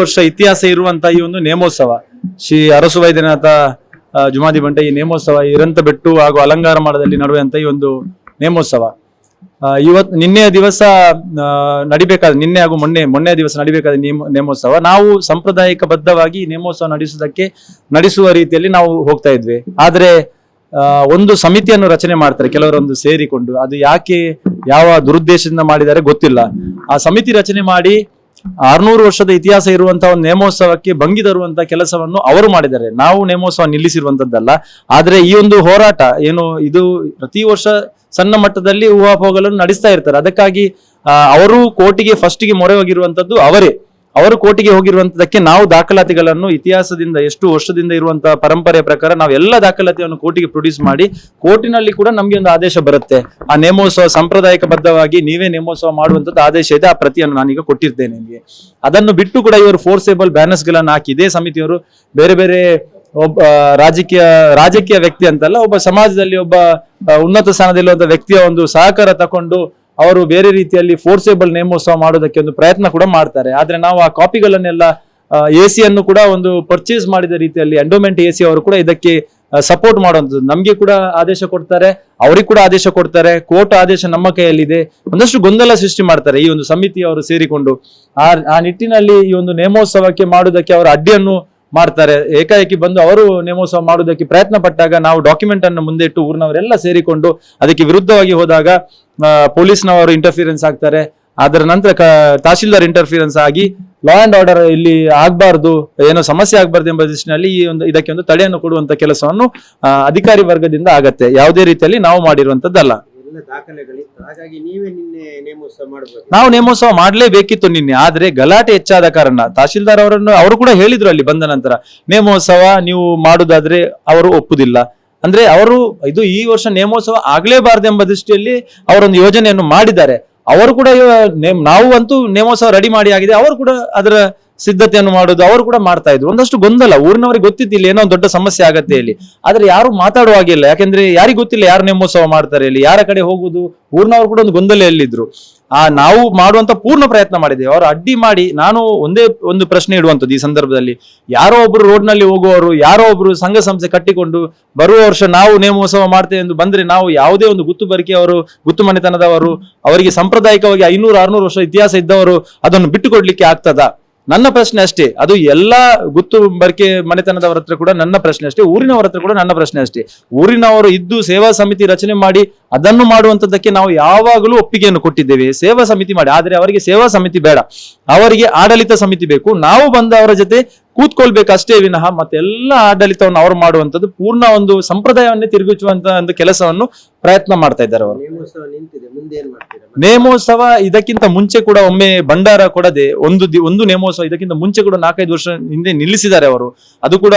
ವರ್ಷ ಇತಿಹಾಸ ಇರುವಂತಹ ಈ ಒಂದು ನೇಮೋತ್ಸವ. ಶ್ರೀ ಅರಸು ವೈದ್ಯನಾಥ ಜುಮಾದಿ ಬಂಟ ಈ ನೇಮೋತ್ಸವ ಇರಂತ ಬೆಟ್ಟು ಹಾಗೂ ಅಲಂಕಾರ ಮಾಡದಲ್ಲಿ ನಡುವಂತ ಈ ಒಂದು ನೇಮೋತ್ಸವ. ಇವತ್ ನಿನ್ನೆಯ ದಿವಸ ನಡಿಬೇಕಾದ ನಿನ್ನೆ ಹಾಗೂ ಮೊನ್ನೆ ಮೊನ್ನೆ ದಿವಸ ನಡಿಬೇಕಾದ ನೇಮ, ನೇಮೋತ್ಸವ. ನಾವು ಸಾಂಪ್ರದಾಯಿಕ ಬದ್ಧವಾಗಿ ನೇಮೋತ್ಸವ ನಡೆಸುವುದಕ್ಕೆ, ನಡೆಸುವ ರೀತಿಯಲ್ಲಿ ನಾವು ಹೋಗ್ತಾ ಇದ್ವಿ. ಆದ್ರೆ ಒಂದು ಸಮಿತಿಯನ್ನು ರಚನೆ ಮಾಡ್ತಾರೆ ಕೆಲವರೊಂದು ಸೇರಿಕೊಂಡು. ಅದು ಯಾಕೆ, ಯಾವ ದುರುದ್ದೇಶದಿಂದ ಮಾಡಿದ್ದಾರೆ ಗೊತ್ತಿಲ್ಲ. ಆ ಸಮಿತಿ ರಚನೆ ಮಾಡಿ ಆರ್ನೂರು ವರ್ಷದ ಇತಿಹಾಸ ಇರುವಂತಹ ಒಂದು ನೇಮೋತ್ಸವಕ್ಕೆ ಭಂಗಿ ತರುವಂತ ಕೆಲಸವನ್ನು ಅವರು ಮಾಡಿದ್ದಾರೆ. ನಾವು ನೇಮೋತ್ಸವ ನಿಲ್ಲಿಸಿರುವಂತದ್ದಲ್ಲ. ಆದ್ರೆ ಈ ಒಂದು ಹೋರಾಟ ಏನು ಇದು ಪ್ರತಿ ವರ್ಷ ಸಣ್ಣ ಮಟ್ಟದಲ್ಲಿ ಊಹಾಪೋಹಗಳನ್ನು ನಡೆಸ್ತಾ ಇರ್ತಾರೆ. ಅದಕ್ಕಾಗಿ ಅವರು ಕೋರ್ಟಿಗೆ ಫಸ್ಟಿಗೆ ಮೊರೆ ಹೋಗಿರುವಂತದ್ದು ಅವರೇ. ಅವರು ಕೋರ್ಟಿಗೆ ಹೋಗಿರುವಂತದಕ್ಕೆ ನಾವು ದಾಖಲಾತಿಗಳನ್ನು ಇತಿಹಾಸದಿಂದ ಎಷ್ಟು ವರ್ಷದಿಂದ ಇರುವಂತಹ ಪರಂಪರೆಯ ಪ್ರಕಾರ ನಾವು ಎಲ್ಲ ದಾಖಲಾತಿಯನ್ನು ಕೋರ್ಟಿಗೆ ಪ್ರೊಡ್ಯೂಸ್ ಮಾಡಿ ಕೋರ್ಟಿನಲ್ಲಿ ಕೂಡ ನಮಗೆ ಒಂದು ಆದೇಶ ಬರುತ್ತೆ. ಆ ನೇಮೋತ್ಸವ ಸಾಂಪ್ರದಾಯಿಕ ಬದ್ಧವಾಗಿ ನೀವೇ ನೇಮೋತ್ಸವ ಮಾಡುವಂತದ್ದು ಆದೇಶ ಇದೆ, ಆ ಪ್ರತಿಯನ್ನು ನಾನೀಗ ಕೊಟ್ಟಿರ್ತೇನೆ ನಿಮಗೆ. ಅದನ್ನು ಬಿಟ್ಟು ಕೂಡ ಇವರು ಫೋರ್ಸೇಬಲ್ ಬ್ಯಾನರ್ಸ್ಗಳನ್ನು ಹಾಕಿ, ಇದೇ ಸಮಿತಿಯವರು ಬೇರೆ ಬೇರೆ ಒಬ್ಬ ರಾಜಕೀಯ ರಾಜಕೀಯ ವ್ಯಕ್ತಿ ಅಂತಲ್ಲ, ಒಬ್ಬ ಸಮಾಜದಲ್ಲಿ ಒಬ್ಬ ಉನ್ನತ ಸ್ಥಾನದಲ್ಲಿರುವಂತ ವ್ಯಕ್ತಿಯ ಒಂದು ಸಹಕಾರ ತಕೊಂಡು ಅವರು ಬೇರೆ ರೀತಿಯಲ್ಲಿ ಫೋರ್ಸೇಬಲ್ ನೇಮೋತ್ಸವ ಮಾಡೋದಕ್ಕೆ ಒಂದು ಪ್ರಯತ್ನ ಕೂಡ ಮಾಡ್ತಾರೆ. ಆದ್ರೆ ನಾವು ಆ ಕಾಪಿಗಳನ್ನೆಲ್ಲ ಎ ಸಿಯನ್ನು ಕೂಡ ಒಂದು ಪರ್ಚೇಸ್ ಮಾಡಿದ ರೀತಿಯಲ್ಲಿ ಎಂಡೋಮೆಂಟ್ ಎ ಸಿ ಅವರು ಕೂಡ ಇದಕ್ಕೆ ಸಪೋರ್ಟ್ ಮಾಡುವಂಥದ್ದು. ನಮಗೆ ಕೂಡ ಆದೇಶ ಕೊಡ್ತಾರೆ, ಅವ್ರಿಗೆ ಕೂಡ ಆದೇಶ ಕೊಡ್ತಾರೆ ಕೋರ್ಟ್ ಆದೇಶ ನಮ್ಮ ಕೈಯಲ್ಲಿದೆ. ಒಂದಷ್ಟು ಗೊಂದಲ ಸೃಷ್ಟಿ ಮಾಡ್ತಾರೆ ಈ ಒಂದು ಸಮಿತಿ ಅವರು ಸೇರಿಕೊಂಡು. ಆ ಆ ನಿಟ್ಟಿನಲ್ಲಿ ಈ ಒಂದು ನೇಮೋತ್ಸವಕ್ಕೆ ಮಾಡುವುದಕ್ಕೆ ಅವರ ಅಡ್ಡಿಯನ್ನು ಮಾಡ್ತಾರೆ. ಏಕಾಏಕಿ ಬಂದು ಅವರು ನೇಮೋತ್ಸವ ಮಾಡೋದಕ್ಕೆ ಪ್ರಯತ್ನ ಪಟ್ಟಾಗ ನಾವು ಡಾಕ್ಯುಮೆಂಟ್ ಅನ್ನು ಮುಂದೆ ಇಟ್ಟು ಊರಿನವರೆಲ್ಲ ಸೇರಿಕೊಂಡು ಅದಕ್ಕೆ ವಿರುದ್ಧವಾಗಿ ಹೋದಾಗ ಪೊಲೀಸ್ನವರು ಇಂಟರ್ಫಿಯರೆನ್ಸ್ ಆಗ್ತಾರೆ. ಅದರ ನಂತರ ತಹಶೀಲ್ದಾರ್ ಇಂಟರ್ಫಿಯರೆನ್ಸ್ ಆಗಿ ಲಾ ಅಂಡ್ ಆರ್ಡರ್ ಇಲ್ಲಿ ಆಗಬಾರ್ದು, ಏನೋ ಸಮಸ್ಯೆ ಆಗಬಾರ್ದು ಎಂಬ ದೃಷ್ಟಿನಲ್ಲಿ ಈ ಒಂದು, ಇದಕ್ಕೆ ಒಂದು ತಡೆಯನ್ನು ಕೊಡುವಂತ ಕೆಲಸವನ್ನು ಅಧಿಕಾರಿ ವರ್ಗದಿಂದ ಆಗತ್ತೆ. ಯಾವುದೇ ರೀತಿಯಲ್ಲಿ ನಾವು ಮಾಡಿರುವಂತದ್ದಲ್ಲ. ಎಲ್ಲ ದಾಖಲೆಗಳಿತ್ತು. ಹಾಗಾಗಿ ನೀವೇ ನಿನ್ನೆ ನೇಮೋತ್ಸವ ಮಾಡಬೇಕು ನಾವು ನೇಮೋತ್ಸವ ಮಾಡಲೇಬೇಕಿತ್ತು ನಿನ್ನೆ, ಆದ್ರೆ ಗಲಾಟೆ ಹೆಚ್ಚಾದ ಕಾರಣ ತಹಶೀಲ್ದಾರ್ ಅವರನ್ನು, ಅವರು ಕೂಡ ಹೇಳಿದ್ರು ಅಲ್ಲಿ ಬಂದ ನಂತರ, ನೇಮೋತ್ಸವ ನೀವು ಮಾಡುದಾದ್ರೆ ಅವರು ಒಪ್ಪುದಿಲ್ಲ. ಅಂದ್ರೆ ಅವರು, ಇದು ಈ ವರ್ಷ ನೇಮೋತ್ಸವ ಆಗ್ಲೇಬಾರ್ದು ಎಂಬ ದೃಷ್ಟಿಯಲ್ಲಿ ಅವರೊಂದು ಯೋಜನೆಯನ್ನು ಮಾಡಿದ್ದಾರೆ. ಅವರು ಕೂಡ ನಾವು ಅಂತೂ ನೇಮೋತ್ಸವ ರೆಡಿ ಮಾಡಿ ಆಗಿದೆ, ಅವರು ಕೂಡ ಅದರ ಸಿದ್ಧತೆಯನ್ನು ಮಾಡೋದು ಅವರು ಕೂಡ ಮಾಡ್ತಾ ಇದ್ರು. ಒಂದಷ್ಟು ಗೊಂದಲ. ಊರಿನವರಿಗೆ ಗೊತ್ತಿತ್ತು ಇಲ್ಲಿ ಏನೋ ದೊಡ್ಡ ಸಮಸ್ಯೆ ಆಗತ್ತೆ ಇಲ್ಲಿ ಆದ್ರೆ ಯಾರು ಮಾತಾಡುವ ಹಾಗಿಲ್ಲ ಯಾಕಂದ್ರೆ ಯಾರಿಗೂ ಗೊತ್ತಿಲ್ಲ ಯಾರು ನೇಮೋತ್ಸವ ಮಾಡ್ತಾರೆ ಇಲ್ಲಿ ಯಾರ ಕಡೆ ಹೋಗುದು ಊರಿನವರು ಕೂಡ ಒಂದು ಗೊಂದಲೆಯಲ್ಲಿದ್ರು. ಆ, ನಾವು ಮಾಡುವಂತ ಪೂರ್ಣ ಪ್ರಯತ್ನ ಮಾಡಿದ್ದೇವೆ. ಅವರು ಅಡ್ಡಿ ಮಾಡಿ, ನಾನು ಒಂದೇ ಒಂದು ಪ್ರಶ್ನೆ ಇಡುವಂಥದ್ದು ಈ ಸಂದರ್ಭದಲ್ಲಿ. ಯಾರೋ ಒಬ್ರು ರೋಡ್ನಲ್ಲಿ ಹೋಗುವವರು, ಯಾರೋ ಒಬ್ರು ಸಂಘ ಸಂಸ್ಥೆ ಕಟ್ಟಿಕೊಂಡು ಬರುವ ವರ್ಷ ನಾವು ನೇಮೋತ್ಸವ ಮಾಡ್ತೇವೆ ಎಂದು ಬಂದ್ರೆ ನಾವು ಯಾವುದೇ ಒಂದು ಗುತ್ತು ಬರಿಕೆಯವರು, ಗುತ್ತು ಮನೆತನದವರು, ಅವರಿಗೆ ಸಾಂಪ್ರದಾಯಿಕವಾಗಿ ಐನೂರು, ಆರ್ನೂರು ವರ್ಷ ಇತಿಹಾಸ ಇದ್ದವರು ಅದನ್ನು ಬಿಟ್ಟುಕೊಡ್ಲಿಕ್ಕೆ ಆಗ್ತದಾ? ನನ್ನ ಪ್ರಶ್ನೆ ಅಷ್ಟೇ. ಅದು ಎಲ್ಲ ಗುತ್ತು ಬರ್ಕೆ ಮನೆತನದವರ ಹತ್ರ ಕೂಡ ನನ್ನ ಪ್ರಶ್ನೆ ಅಷ್ಟೇ. ಊರಿನವರ ಹತ್ರ ಕೂಡ ನನ್ನ ಪ್ರಶ್ನೆ ಅಷ್ಟೇ. ಊರಿನವರು ಇದ್ದು ಸೇವಾ ಸಮಿತಿ ರಚನೆ ಮಾಡಿ ಅದನ್ನು ಮಾಡುವಂತದ್ದಕ್ಕೆ ನಾವು ಯಾವಾಗಲೂ ಒಪ್ಪಿಗೆಯನ್ನು ಕೊಟ್ಟಿದ್ದೇವೆ. ಸೇವಾ ಸಮಿತಿ ಮಾಡಿ. ಆದರೆ ಅವರಿಗೆ ಸೇವಾ ಸಮಿತಿ ಬೇಡ. ಅವರಿಗೆ ಆಡಳಿತ ಸಮಿತಿ ಬೇಕು. ನಾವು ಬಂದ ಅವರ ಜೊತೆ ಕೂತ್ಕೊಳ್ಬೇಕಷ್ಟೇ ವಿನಃ ಮತ್ತೆಲ್ಲ ಆಡಳಿತವನ್ನು ಅವರು ಮಾಡುವಂಥದ್ದು ಪೂರ್ಣ ಒಂದು ಸಂಪ್ರದಾಯವನ್ನೇ ತಿರುಗಿಸುವಂತ ಒಂದು ಕೆಲಸವನ್ನು ಪ್ರಯತ್ನ ಮಾಡ್ತಾ ಇದ್ದಾರೆ ಅವರು. ನೇಮೋತ್ಸವ ಇದಕ್ಕಿಂತ ಮುಂಚೆ ಕೂಡ ಒಮ್ಮೆ ಭಂಡಾರ ಕೊಡದೆ ಒಂದು ಒಂದು ನೇಮೋತ್ಸವ ಇದಕ್ಕಿಂತ ಮುಂಚೆ ಕೂಡ ನಾಲ್ಕೈದು ವರ್ಷ ಹಿಂದೆ ನಿಲ್ಲಿಸಿದ್ದಾರೆ ಅವರು. ಅದು ಕೂಡ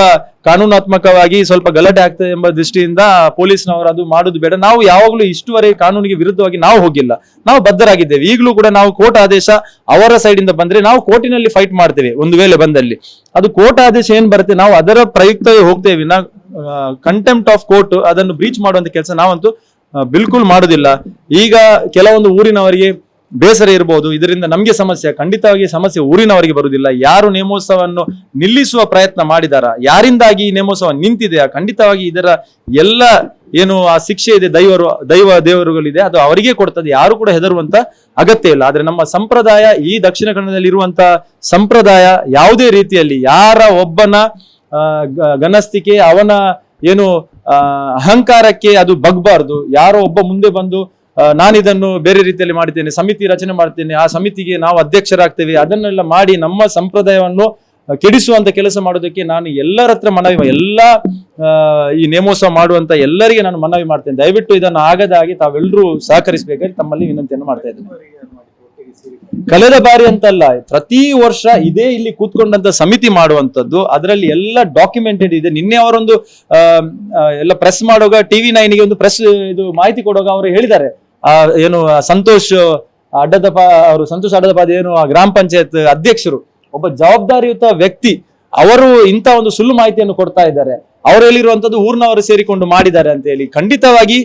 ಕಾನೂನಾತ್ಮಕವಾಗಿ ಸ್ವಲ್ಪ ಗಲಾಟೆ ಆಗ್ತದೆ ಎಂಬ ದೃಷ್ಟಿಯಿಂದ ಪೊಲೀಸ್ನವರು ಅದು ಮಾಡುದು ಬೇಡ. ನಾವು ಯಾವಾಗಲೂ ಇಷ್ಟುವರೆಗೆ ಕಾನೂನಿಗೆ ವಿರುದ್ಧವಾಗಿ ನಾವು ಹೋಗಿಲ್ಲ. ನಾವು ಬದ್ಧರಾಗಿದ್ದೇವೆ. ಈಗಲೂ ಕೂಡ ನಾವು ಕೋರ್ಟ್ ಆದೇಶ ಅವರ ಸೈಡ್ ಇಂದ ಬಂದ್ರೆ ನಾವು ಕೋರ್ಟಿನಲ್ಲಿ ಫೈಟ್ ಮಾಡ್ತೇವೆ ಒಂದು ವೇಳೆ ಬಂದಲ್ಲಿ. ಅದು ಕೋರ್ಟ್ ಆದೇಶ ಏನ್ ಬರುತ್ತೆ? ನಾವು ಅದರ ಪ್ರಯುಕ್ತವೇ ಹೋಗ್ತೇವೆ. ನಾ ಕಂಟೆಂಪ್ಟ್ ಆಫ್ ಕೋರ್ಟ್ ಅದನ್ನು ಬ್ರೀಚ್ ಮಾಡುವಂತ ಕೆಲಸ ನಾವಂತೂ ಬಿಲ್ಕುಲ್ ಮಾಡುದಿಲ್ಲ. ಈಗ ಕೆಲವೊಂದು ಊರಿನವರಿಗೆ ಬೇಸರ ಇರಬಹುದು ಇದರಿಂದ ನಮಗೆ ಸಮಸ್ಯೆ, ಖಂಡಿತವಾಗಿ ಸಮಸ್ಯೆ ಊರಿನವರಿಗೆ ಬರುವುದಿಲ್ಲ. ಯಾರು ನೇಮೋತ್ಸವವನ್ನು ನಿಲ್ಲಿಸುವ ಪ್ರಯತ್ನ ಮಾಡಿದಾರ? ಯಾರಿಂದಾಗಿ ಈ ನೇಮೋತ್ಸವ ನಿಂತಿದೆಯಾ? ಖಂಡಿತವಾಗಿ ಇದರ ಎಲ್ಲ ಏನು ಆ ಶಿಕ್ಷೆ ಇದೆ, ದೈವರು, ದೈವ ದೇವರುಗಳಿದೆ, ಅದು ಅವರಿಗೆ ಕೊಡ್ತದೆ. ಯಾರು ಕೂಡ ಹೆದರುವಂತ ಅಗತ್ಯ ಇಲ್ಲ. ಆದ್ರೆ ನಮ್ಮ ಸಂಪ್ರದಾಯ, ಈ ದಕ್ಷಿಣ ಕನ್ನಡದಲ್ಲಿ ಇರುವಂತ ಸಂಪ್ರದಾಯ ಯಾವುದೇ ರೀತಿಯಲ್ಲಿ ಯಾರ ಒಬ್ಬನ ಘನಸ್ಥಿಕೆ, ಅವನ ಏನು ಅಹಂಕಾರಕ್ಕೆ ಅದು ಬಗ್ಬಾರ್ದು. ಯಾರೋ ಒಬ್ಬ ಮುಂದೆ ಬಂದು ನಾನು ನಾನಿದನ್ನು ಬೇರೆ ರೀತಿಯಲ್ಲಿ ಮಾಡ್ತೇನೆ ಸಮಿತಿ ರಚನೆ ಮಾಡ್ತೇನೆ, ಆ ಸಮಿತಿಗೆ ನಾವು ಅಧ್ಯಕ್ಷರಾಗ್ತೇವೆ, ಅದನ್ನೆಲ್ಲ ಮಾಡಿ ನಮ್ಮ ಸಂಪ್ರದಾಯವನ್ನು ಕೆಡಿಸುವಂತ ಕೆಲಸ ಮಾಡೋದಕ್ಕೆ ನಾನು ಎಲ್ಲರ ಹತ್ರ ಮನವಿ ಎಲ್ಲ ಈ ನೇಮೋತ್ಸವ ಮಾಡುವಂತ ಎಲ್ಲರಿಗೆ ನಾನು ಮನವಿ ಮಾಡ್ತೇನೆ. ದಯವಿಟ್ಟು ಇದನ್ನು ಆಗದ ಹಾಗೆ ತಾವೆಲ್ಲರೂ ಸಹಕರಿಸಬೇಕಾಗಿ ತಮ್ಮಲ್ಲಿ ವಿನಂತಿಯನ್ನು ಮಾಡ್ತಾ ಇದ್ದೇನೆ. ಕಳೆದ ಬಾರಿ ಅಂತಲ್ಲ ಪ್ರತಿ ವರ್ಷ ಇದೇ ಇಲ್ಲಿ ಕೂತ್ಕೊಂಡಂತ ಸಮಿತಿ ಮಾಡುವಂತದ್ದು ಅದರಲ್ಲಿ ಎಲ್ಲ ಡಾಕ್ಯುಮೆಂಟೆಡ್ ಇದೆ. ನಿನ್ನೆ ಅವರೊಂದು ಎಲ್ಲ ಪ್ರೆಸ್ ಮಾಡುವಾಗ ಟಿವಿ ನೈನ್ಗೆ ಒಂದು ಪ್ರೆಸ್ ಇದು ಮಾಹಿತಿ ಕೊಡುವಾಗ ಅವರು ಹೇಳಿದ್ದಾರೆ. ಆ, ಏನು ಸಂತೋಷ್ ಅಡ್ಡದಪ ಅವರು ಸಂತೋಷ್ ಅಡ್ಡದಪಾದ ಏನು ಆ ಗ್ರಾಮ ಪಂಚಾಯತ್ ಅಧ್ಯಕ್ಷರು ಒಬ್ಬ ಜವಾಬ್ದಾರಿಯುತ ವ್ಯಕ್ತಿ ಅವರು ಇಂಥ ಒಂದು ಸುಳ್ಳು ಮಾಹಿತಿಯನ್ನು ಕೊಡ್ತಾ ಇದ್ದಾರೆ. ಅವರು ಹೇಳಿರುವಂತದ್ದು ಊರ್ನವರು ಸೇರಿಕೊಂಡು ಮಾಡಿದ್ದಾರೆ ಅಂತ ಹೇಳಿ. ಖಂಡಿತವಾಗಿ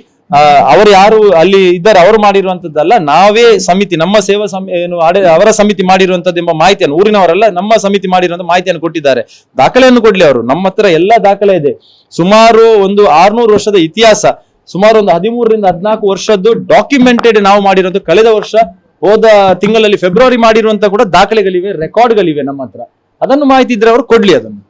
ಅವರು ಯಾರು ಅಲ್ಲಿ ಇದ್ದಾರೆ, ಅವರು ಮಾಡಿರುವಂತದ್ದಲ್ಲ ನಾವೇ ಸಮಿತಿ, ನಮ್ಮ ಸೇವಾ ಸಮಿ, ಏನು ಅವರ ಸಮಿತಿ ಮಾಡಿರುವಂತದ್ದು ಎಂಬ ಮಾಹಿತಿಯನ್ನು, ಊರಿನವರೆಲ್ಲ, ನಮ್ಮ ಸಮಿತಿ ಮಾಡಿರುವಂತ ಮಾಹಿತಿಯನ್ನು ಕೊಟ್ಟಿದ್ದಾರೆ. ದಾಖಲೆಯನ್ನು ಕೊಡ್ಲಿ ಅವರು. ನಮ್ಮ ಹತ್ರ ಎಲ್ಲ ದಾಖಲೆ ಇದೆ. ಸುಮಾರು ಒಂದು ಆರ್ನೂರು ವರ್ಷದ ಇತಿಹಾಸ, ಸುಮಾರು ಒಂದು ಹದಿಮೂರರಿಂದ ಹದಿನಾಲ್ಕು ವರ್ಷದ್ದು ಡಾಕ್ಯುಮೆಂಟೆಡ್ ನಾವು ಮಾಡಿರೋದು ಕಳೆದ ವರ್ಷ, ಹೋದ ತಿಂಗಳಲ್ಲಿ ಫೆಬ್ರವರಿ ಮಾಡಿರುವಂತ ಕೂಡ ದಾಖಲೆಗಳಿವೆ ರೆಕಾರ್ಡ್ಗಳಿವೆ ನಮ್ಮ ಹತ್ರ. ಅದನ್ನು ಮಾಹಿತಿ ಇದ್ರೆ ಅವರು ಕೊಡ್ಲಿ ಅದನ್ನು.